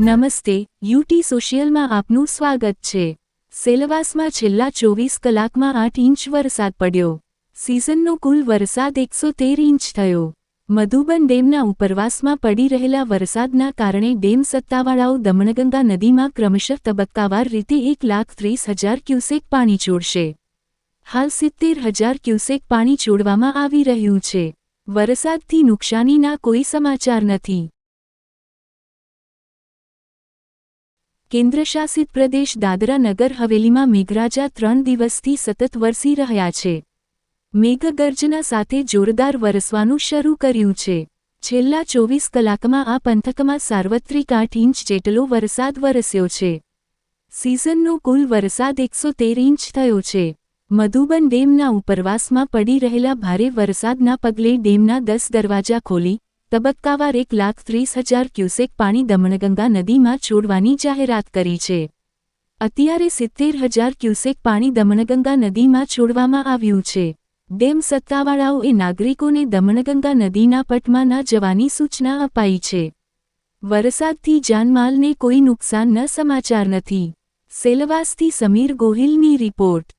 નમસ્તે યુટી સોશિયલમાં આપનું સ્વાગત છે. સેલવાસમાં છેલ્લા ચોવીસ કલાકમાં આઠ ઇંચ વરસાદ પડ્યો. સિઝનનો કુલ વરસાદ એકસો તેર ઇંચ થયો. મધુબન ડેમના ઉપરવાસમાં પડી રહેલા વરસાદના કારણે ડેમ સત્તાવાળાઓ દમણગંગા નદીમાં ક્રમશઃ તબક્કાવાર રીતે એક લાખ ત્રીસ હજાર ક્યુસેક પાણી છોડશે. હાલ સિત્તેર હજાર ક્યુસેક પાણી છોડવામાં આવી રહ્યું છે. વરસાદથી નુકસાનીના કોઈ સમાચાર નથી. કેન્દ્રશાસિત પ્રદેશ દાદરા નગર હવેલીમાં મેઘરાજા ત્રણ દિવસથી સતત વરસી રહ્યા છે. મેઘગર્જના સાથે જોરદાર વરસવાનું શરૂ કર્યું છે. છેલ્લા ચોવીસ કલાકમાં આ પંથકમાં સાર્વત્રિક આઠ ઇંચ જેટલો વરસાદ વરસ્યો છે. સિઝનનો કુલ વરસાદ એકસો તેર ઇંચ થયો છે. મધુબન ડેમના ઉપરવાસમાં પડી રહેલા ભારે વરસાદના પગલે ડેમના દસ દરવાજા ખોલી તબક્કાવાર એક લાખ ત્રીસ હજાર ક્યુસેક પાણી દમણગંગા નદીમાં છોડવાની જાહેરાત કરી છે. અત્યારે સિત્તેર હજાર ક્યુસેક પાણી દમણગંગા નદીમાં છોડવામાં આવ્યું છે. ડેમ સત્તાવાળાઓએ નાગરિકોને દમણગંગા નદીના પટમાં ન જવાની સૂચના અપાઈ છે. વરસાદથી જાનમાલને કોઈ નુકસાનના સમાચાર નથી. સેલવાસથી સમીર ગોહિલની રિપોર્ટ.